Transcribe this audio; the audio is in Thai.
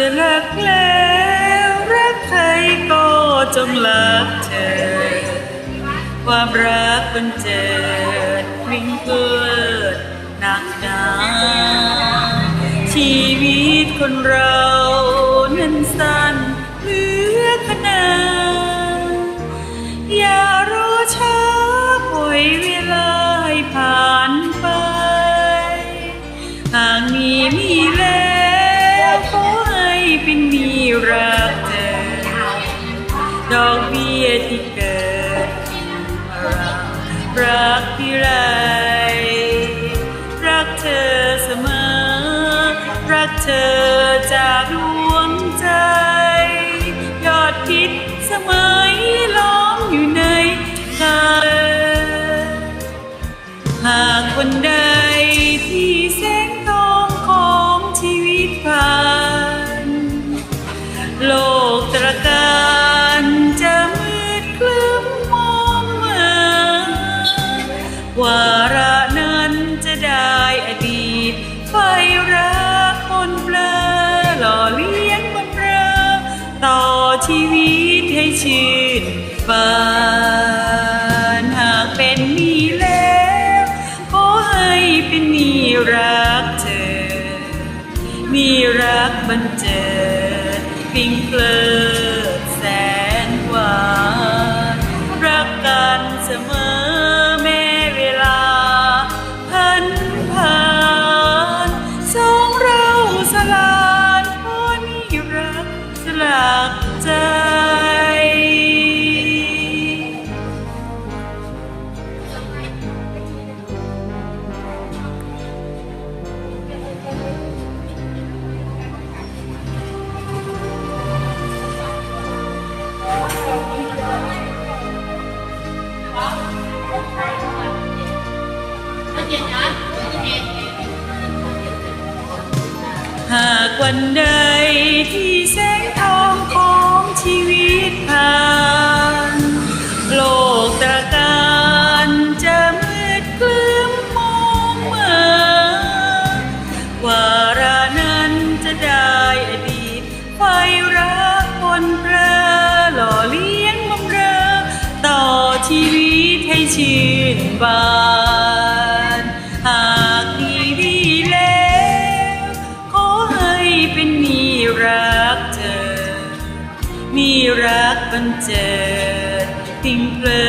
จะรักแล้วรักใครก็จงรักเธอ ความรักบันเจิดวิ่งเกิดหนักหนาชีวิตคนเรา ดอกเบี้ยที่เกิดเรารักที่ไร รักเธอเสมอ รักเธอจากดวงใจ ยอดคิดเสมัยล้อมอยู่ในกาหากวันใดที่แสงทองของชีวิตผ่านโลก ระนั้นจะได้อดีตไฟรักคนเปลอหล่อเลี้ยงบนเรือต่อชีวิตให้ชื่นบานหากเป็นมีแล้วขอให้เป็นมีรักเธอ มีรักบันเจิดปิงเพลิด วันใดที่แสงทองของชีวิตผ่านโลกตะการจะมืดคลึ้มมองมาวาระนั้นจะได้อดีตไฟรักคนเพลอหล่อเลี้ยงบำเรอต่อชีวิตให้ชื่นบาน รักบันเจิดติงเพลิ